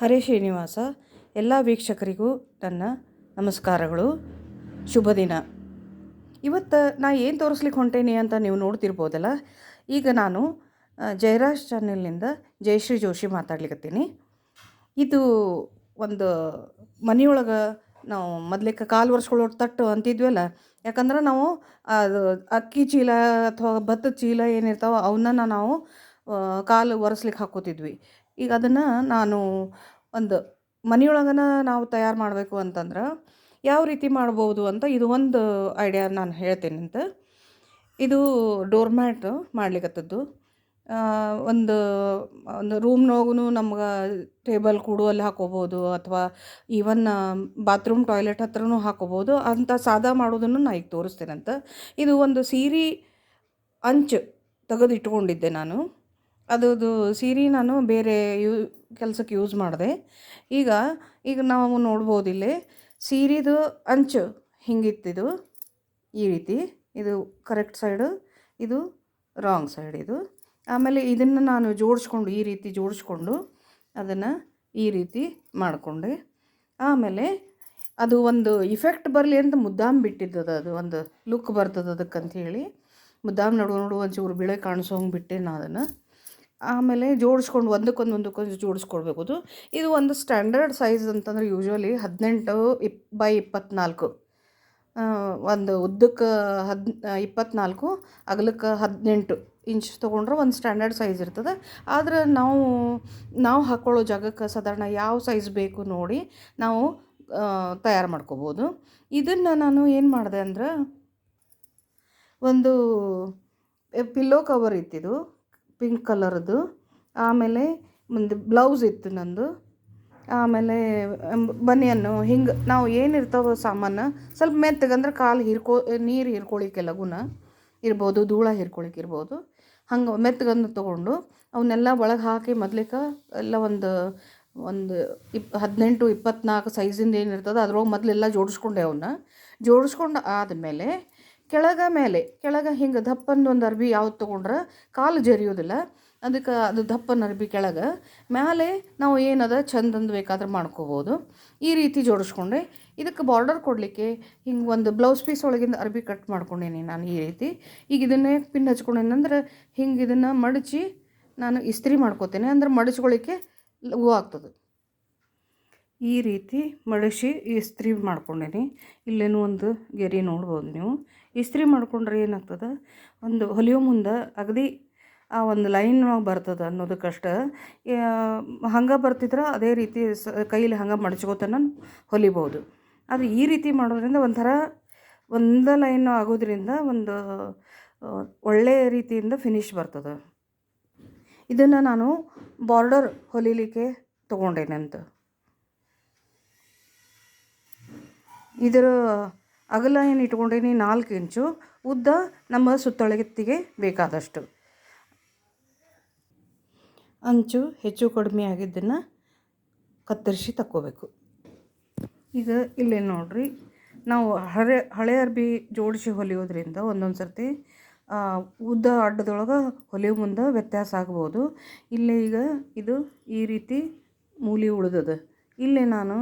ಹರೇ ಶ್ರೀನಿವಾಸ ಎಲ್ಲ ವೀಕ್ಷಕರಿಗೂ ನನ್ನ ನಮಸ್ಕಾರಗಳು. ಶುಭ ದಿನ. ಇವತ್ತು ನಾ ಏನು ತೋರಿಸ್ಲಿಕ್ಕೆ ಹೊಂಟೇನಿ ಅಂತ ನೀವು ನೋಡ್ತಿರ್ಬೋದಲ್ಲ, ಈಗ ನಾನು ಜಯರಾಜ್ ಚಾನೆಲ್ನಿಂದ ಜಯಶ್ರೀ ಜೋಶಿ ಮಾತಾಡ್ಲಿಕ್ಕತ್ತೀನಿ ಇದು ಒಂದು ಮನೆಯೊಳಗೆ ನಾವು ಮೊದ್ಲಿಕ್ಕೆ ಕಾಲು ವರ್ಷಗಳೊಟ್ಟು ತಟ್ಟು ಅಂತಿದ್ವಲ್ಲ, ಯಾಕಂದ್ರೆ ನಾವು, ಅದು ಅಕ್ಕಿ ಚೀಲ ಅಥವಾ ಭತ್ತದ ಚೀಲ ಏನಿರ್ತಾವೆ ಅವನ್ನ ನಾವು ಕಾಲು ಒರೆಸ್ಲಿಕ್ಕೆ ಹಾಕೋತಿದ್ವಿ. ಈಗ ಅದನ್ನು ನಾನು ಒಂದು ಮನೆಯೊಳಗನ ನಾವು ತಯಾರು ಮಾಡಬೇಕು ಅಂತಂದ್ರೆ ಯಾವ ರೀತಿ ಮಾಡ್ಬೋದು ಅಂತ ಇದು ಒಂದು ಐಡಿಯಾ ನಾನು ಹೇಳ್ತೀನಿ ಅಂತ. ಇದು ಡೋರ್ ಮ್ಯಾಟ್ ಮಾಡ್ಲಿಕ್ಕತ್ತದ್ದು ಒಂದು ಒಂದು ರೂಮ್ನೊಳಗೂ ನಮ್ಗೆ ಟೇಬಲ್ ಕೂಡು ಅಲ್ಲಿ ಹಾಕೋಬೋದು ಅಥವಾ ಈವನ್ ಬಾತ್ರೂಮ್ ಟಾಯ್ಲೆಟ್ ಹತ್ರನೂ ಹಾಕೋಬೋದು. ಅಂತ ಸಾದಾ ಮಾಡೋದನ್ನು ನಾನು ಈಗ ತೋರಿಸ್ತೇನಂತ. ಇದು ಒಂದು ಸೀರೆ ಅಂಚು ತೆಗೆದಿಟ್ಕೊಂಡಿದ್ದೆ ನಾನು. ಅದದು ಸೀರೆ ನಾನು ಬೇರೆ ಯೂ, ಕೆಲಸಕ್ಕೆ ಯೂಸ್ ಮಾಡಿದೆ. ಈಗ ಈಗ ನಾವು ನೋಡ್ಬೋದು ಇಲ್ಲಿ, ಸೀರೆದು ಅಂಚು ಹಿಂಗಿತ್ತಿದು, ಈ ರೀತಿ, ಇದು ಕರೆಕ್ಟ್ ಸೈಡು ಇದು ರಾಂಗ್ ಸೈಡ್ ಇದು. ಆಮೇಲೆ ಇದನ್ನು ನಾನು ಜೋಡಿಸ್ಕೊಂಡು, ಈ ರೀತಿ ಜೋಡಿಸ್ಕೊಂಡು ಅದನ್ನು ಈ ರೀತಿ ಮಾಡಿಕೊಂಡೆ. ಆಮೇಲೆ ಅದು ಒಂದು ಇಫೆಕ್ಟ್ ಬರಲಿ ಅಂತ ಮುದ್ದಾಮ್ ಬಿಟ್ಟಿದ್ದದ ಅದು ಒಂದು ಲುಕ್ ಬರ್ತದೆ ಅದಕ್ಕಂತ ಹೇಳಿ ಮುದ್ದಾಮ್ ನಡು ನಡು ಒಂಚೂರು ಬಿಳೆ ಕಾಣಿಸೋಂಗೆ ಬಿಟ್ಟೆ ನಾನು ಅದನ್ನು ಆಮೇಲೆ ಜೋಡಿಸ್ಕೊಂಡು ಒಂದಕ್ಕೊಂದು ಒಂದಕ್ಕೊಂದು ಜೋಡಿಸ್ಕೊಳ್ಬೇಕು ಇದು ಒಂದು ಸ್ಟ್ಯಾಂಡರ್ಡ್ ಸೈಜ್ ಅಂತಂದ್ರೆ ಯೂಶ್ವಲಿ ಹದಿನೆಂಟು ಇಪ್ ಬೈ ಇಪ್ಪತ್ತ್ನಾಲ್ಕು ಆ, ಒಂದು ಉದ್ದಕ್ಕೆ ಹದ್ ಇಪ್ಪತ್ನಾಲ್ಕು ಅಗಲಕ್ಕೆ ಹದಿನೆಂಟು ಇಂಚ್ ತೊಗೊಂಡ್ರೆ ಒಂದು ಸ್ಟ್ಯಾಂಡರ್ಡ್ ಸೈಜ್ ಇರ್ತದೆ. ಆದರೆ ನಾವು ನಾವು ಹಾಕ್ಕೊಳ್ಳೋ ಜಾಗಕ್ಕೆ ಸಾಧಾರಣ ಯಾವ ಸೈಜ್ ಬೇಕು ನೋಡಿ ನಾವು ತಯಾರು ಮಾಡ್ಕೋಬೋದು. ಇದನ್ನು ನಾನು ಏನು ಮಾಡಿದೆ ಅಂದ್ರೆ ಒಂದು ಪಿಲ್ಲೋ ಕವರ್ ಇತ್ತಿದು. ಪಿಂಕ್ ಕಲರ್ದು. ಆಮೇಲೆ ಒಂದು ಬ್ಲೌಸ್ ಇತ್ತು ನಂದು. ಆಮೇಲೆ ಬನಿಯನ್ನು ಹಿಂಗೆ ನಾವು ಏನಿರ್ತಾವ ಸಾಮಾನು ಸ್ವಲ್ಪ ಮೆತ್ತಗಂದ್ರೆ ಕಾಲು ಹೀರ್ಕೊ, ನೀರು ಹಿರ್ಕೊಳಿಕ್ಕೆ ಲಗುನ ಇರ್ಬೋದು, ಧೂಳ ಹಿರ್ಕೊಳಿಕ್ಕೆ ಇರ್ಬೋದು. ಹಂಗೆ ಮೆತ್ತಗಂದು ತೊಗೊಂಡು ಅವನ್ನೆಲ್ಲ ಒಳಗೆ ಹಾಕಿ ಮೊದ್ಲಿಕ್ಕೆ ಎಲ್ಲ ಒಂದು ಒಂದು ಇಪ್, ಹದಿನೆಂಟು ಇಪ್ಪತ್ನಾಲ್ಕು ಸೈಜಿಂದ ಏನಿರ್ತದೆ ಅದ್ರೊಳಗೆ ಮೊದಲೆಲ್ಲ ಜೋಡಿಸ್ಕೊಂಡೆ ಅವನ್ನ. ಜೋಡಿಸ್ಕೊಂಡು ಆದಮೇಲೆ ಕೆಳಗ ಮೇಲೆ, ಕೆಳಗೆ ಹಿಂಗೆ ದಪ್ಪಂದು ಒಂದು ಅರ್ಬಿ ಯಾವ್ದು ತೊಗೊಂಡ್ರೆ ಕಾಲು ಜರಿಯೋದಿಲ್ಲ. ಅದಕ್ಕೆ ಅದು ದಪ್ಪನ ಅರ್ಬಿ ಕೆಳಗೆ. ಮೇಲೆ ನಾವು ಏನದ ಚಂದಂದು ಬೇಕಾದ್ರೆ ಮಾಡ್ಕೋಬೋದು. ಈ ರೀತಿ ಜೋಡಿಸ್ಕೊಂಡೆ. ಇದಕ್ಕೆ ಬಾರ್ಡರ್ ಕೊಡಲಿಕ್ಕೆ ಹಿಂಗೆ ಒಂದು ಬ್ಲೌಸ್ ಪೀಸ್ ಒಳಗಿಂದ ಅರ್ಬಿ ಕಟ್ ಮಾಡ್ಕೊಂಡೇನಿ ನಾನು ಈ ರೀತಿ. ಈಗ ಇದನ್ನೇ ಪಿನ್ ಹಚ್ಕೊಂಡೇನಂದ್ರೆ ಹಿಂಗೆ ಇದನ್ನು ಮಡಚಿ ನಾನು ಇಸ್ತ್ರಿ ಮಾಡ್ಕೋತೇನೆ. ಅಂದ್ರೆ ಮಡಚ್ಕೊಳ್ಳಿಕ್ಕೆ ಲಘು ಆಗ್ತದೆ. ಈ ರೀತಿ ಮಳಿಸಿ ಇಸ್ತ್ರಿ ಮಾಡ್ಕೊಂಡೇನಿ. ಇಲ್ಲೇನೂ ಒಂದು ಗೆರೆ ನೋಡ್ಬೋದು ನೀವು. ಇಸ್ತ್ರಿ ಮಾಡ್ಕೊಂಡ್ರೆ ಏನಾಗ್ತದೆ? ಒಂದು ಹೊಲಿಯೋ ಮುಂದೆ ಅಗದಿ ಆ ಒಂದು ಲೈನ್ ಬರ್ತದೆ ಅನ್ನೋದಕ್ಕಷ್ಟ. ಹಂಗೆ ಬರ್ತಿದ್ರೆ ಅದೇ ರೀತಿ ಸ, ಕೈಲಿ ಹಂಗೆ ಮಡಚ್ಕೋತನ ಹೊಲಿಬೋದು. ಅದು ಈ ರೀತಿ ಮಾಡೋದ್ರಿಂದ ಒಂಥರ ಒಂದು ಲೈನ್ ಆಗೋದ್ರಿಂದ ಒಂದು ಒಳ್ಳೆಯ ರೀತಿಯಿಂದ ಫಿನಿಶ್ ಬರ್ತದೆ. ಇದನ್ನು ನಾನು ಬಾರ್ಡರ್ ಹೊಲಿಲಿಕ್ಕೆ ತೊಗೊಂಡೇನಂತ. ಇದರ ಅಗಲ ಏನು ಇಟ್ಕೊಂಡೀನಿ ನಾಲ್ಕು ಇಂಚು. ಉದ್ದ ನಮ್ಮ ಸುತ್ತಳಗತ್ತಿಗೆ ಬೇಕಾದಷ್ಟು. ಅಂಚು ಹೆಚ್ಚು ಕಡಿಮೆ ಆಗಿದ್ದನ್ನು ಕತ್ತರಿಸಿ ತಕ್ಕೋಬೇಕು. ಈಗ ಇಲ್ಲೇ ನೋಡ್ರಿ, ನಾವು ಹಳೆ ಹಳೆ ಅರ್ಬಿ ಜೋಡಿಸಿ ಹೊಲಿಯೋದ್ರಿಂದ ಒಂದೊಂದು ಸರ್ತಿ ಉದ್ದ ಅಡ್ಡದೊಳಗೆ ಹೊಲಿಯೋ ಮುಂದೆ ವ್ಯತ್ಯಾಸ ಆಗ್ಬೋದು. ಇಲ್ಲೇ ಈಗ ಇದು ಈ ರೀತಿ ಮೂಲಿ ಉಳಿದದ. ಇಲ್ಲೇ ನಾನು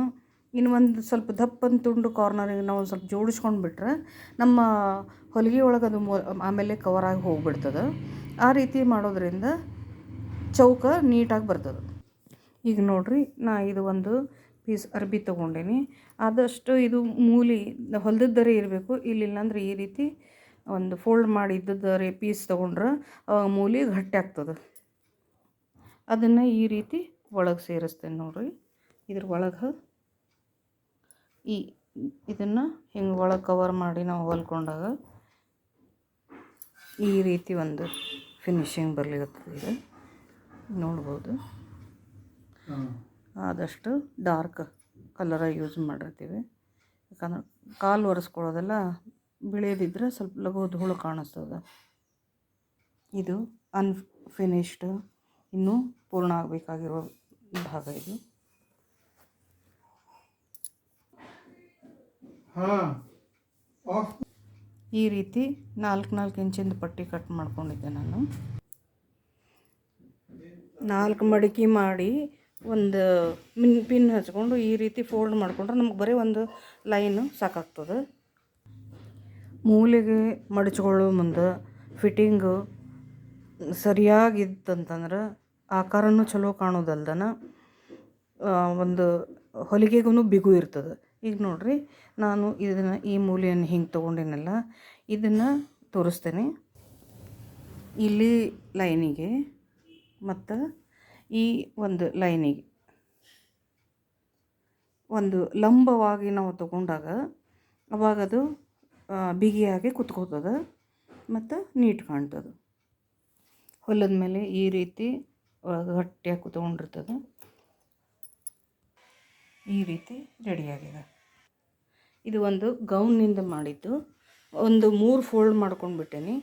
ಇನ್ನು ಒಂದು ಸ್ವಲ್ಪ ದಪ್ಪನ ತುಂಡು ಕಾರ್ನರಿಗೆ ನಾವು ಸ್ವಲ್ಪ ಜೋಡಿಸ್ಕೊಂಡು ಬಿಟ್ರೆ ನಮ್ಮ ಹೊಲಿಗೆ ಒಳಗೆ ಅದು ಆಮೇಲೆ ಕವರ್ ಆಗಿ ಹೋಗ್ಬಿಡ್ತದೆ. ಆ ರೀತಿ ಮಾಡೋದ್ರಿಂದ ಚೌಕ ನೀಟಾಗಿ ಬರ್ತದೆ. ಈಗ ನೋಡಿರಿ, ನಾ ಇದು ಒಂದು ಪೀಸ್ ಅರ್ಬಿ ತೊಗೊಂಡೇನಿ. ಆದಷ್ಟು ಇದು ಮೂಲಿ ಹೊಲ್ದಿದ್ದರೆ ಇರಬೇಕು. ಇಲ್ಲಿಲ್ಲ ಅಂದ್ರೆ ಈ ರೀತಿ ಒಂದು ಫೋಲ್ಡ್ ಮಾಡಿ ಇದ್ದದ್ದರೇ ಪೀಸ್ ತೊಗೊಂಡ್ರೆ ಮೂಲಿ ಗಟ್ಟಿ ಆಗ್ತದೆ. ಅದನ್ನು ಈ ರೀತಿ ಒಳಗೆ ಸೇರಿಸ್ತೇನೆ ನೋಡಿರಿ. ಇದ್ರ ಒಳಗೆ ಈ ಇದನ್ನು ಹಿಂಗೆ ಒಳಗೆ ಕವರ್ ಮಾಡಿ ನಾವು ಹೊಲ್ಕೊಂಡಾಗ ಈ ರೀತಿ ಒಂದು ಫಿನಿಶಿಂಗ್ ಬರ್ಲಿಕತ್ತದ ಇದು. ನೋಡ್ಬೋದು. ಆದಷ್ಟು ಡಾರ್ಕ್ ಕಲರ ಯೂಸ್ ಮಾಡಿರ್ತೀವಿ. ಯಾಕಂದ್ರೆ ಕಾಲು ಒರೆಸ್ಕೊಳ್ಳೋದೆಲ್ಲ ಬಿಳಿಯದಿದ್ರೆ ಸ್ವಲ್ಪ ಲಘು ಧೂಳು ಕಾಣಿಸ್ತದೆ. ಇದು ಅನ್ಫಿನಿಶ್ಡ್ ಇನ್ನೂ ಪೂರ್ಣ ಆಗಬೇಕಾಗಿರೋ ಭಾಗ ಇದು. ಹಾಂ. ಈ ರೀತಿ ನಾಲ್ಕು ನಾಲ್ಕು ಇಂಚಿಂದ ಪಟ್ಟಿ ಕಟ್ ಮಾಡ್ಕೊಂಡಿದ್ದೆ ನಾನು. ನಾಲ್ಕು ಮಡಿಕೆ ಮಾಡಿ ಒಂದು ಮಿನ್ ಪಿನ್ ಹಚ್ಕೊಂಡು ಈ ರೀತಿ ಫೋಲ್ಡ್ ಮಾಡಿಕೊಂಡ್ರೆ ನಮ್ಗೆ ಬರೀ ಒಂದು ಲೈನು ಸಾಕಾಗ್ತದೆ. ಮೂಲೆಗೆ ಮಡಚ್ಕೊಳ್ಳೋ ಮುಂದೆ ಫಿಟ್ಟಿಂಗು ಸರಿಯಾಗಿತ್ತಂತಂದ್ರೆ ಆಕಾರನೂ ಚಲೋ ಕಾಣೋದಲ್ದನ ಒಂದು ಹೊಲಿಗೆಗೂ ಬಿಗು ಇರ್ತದೆ. ಈಗ ನೋಡ್ರಿ, ನಾನು ಇದನ್ನು ಈ ಮೂಲೆಯನ್ನು ಹಿಂಗೆ ತೊಗೊಂಡೇನಲ್ಲ, ಇದನ್ನು ತೋರಿಸ್ತೇನೆ. ಇಲ್ಲಿ ಲೈನಿಗೆ ಮತ್ತು ಈ ಒಂದು ಲೈನಿಗೆ. ಒಂದು ಲಂಬವಾಗಿ ನಾವು ತಗೊಂಡಾಗ ಅವಾಗ ಅದು ಬಿಗಿಯಾಗಿ ಕುತ್ಕೋತದ, ಮತ್ತು ನೀಟ್ ಕಾಣ್ತದೆ. ಹೊಲದ ಮೇಲೆ ಈ ರೀತಿ ಗಟ್ಟಿಯಾಗಿ ಕುತ್ಕೊಂಡಿರ್ತದೆ ಈ ರೀತಿ ರೆಡಿಯಾಗಿದೆ ಇದು ಒಂದು ಗೌನ್ನಿಂದ ಮಾಡಿದ್ದು. ಒಂದು ಮೂರು ಫೋಲ್ಡ್ ಮಾಡ್ಕೊಂಡು ಬಿಟ್ಟೀನಿ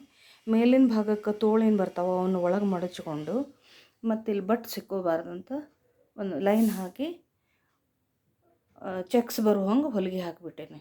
ಮೇಲಿನ ಭಾಗಕ್ಕೆ ತೋಳೇನು ಬರ್ತಾವೆ ಅವನ್ನ ಒಳಗೆ ಮಡಚ್ಕೊಂಡು ಮತ್ತು ಇಲ್ಲಿ ಬಟ್ ಸಿಕ್ಕೋಬಾರ್ದಂತ ಒಂದು ಲೈನ್ ಹಾಕಿ ಚೆಕ್ಸ್ ಬರೋ ಹಂಗೆ ಹೊಲಿಗೆ ಹಾಕಿಬಿಟ್ಟೇನೆ.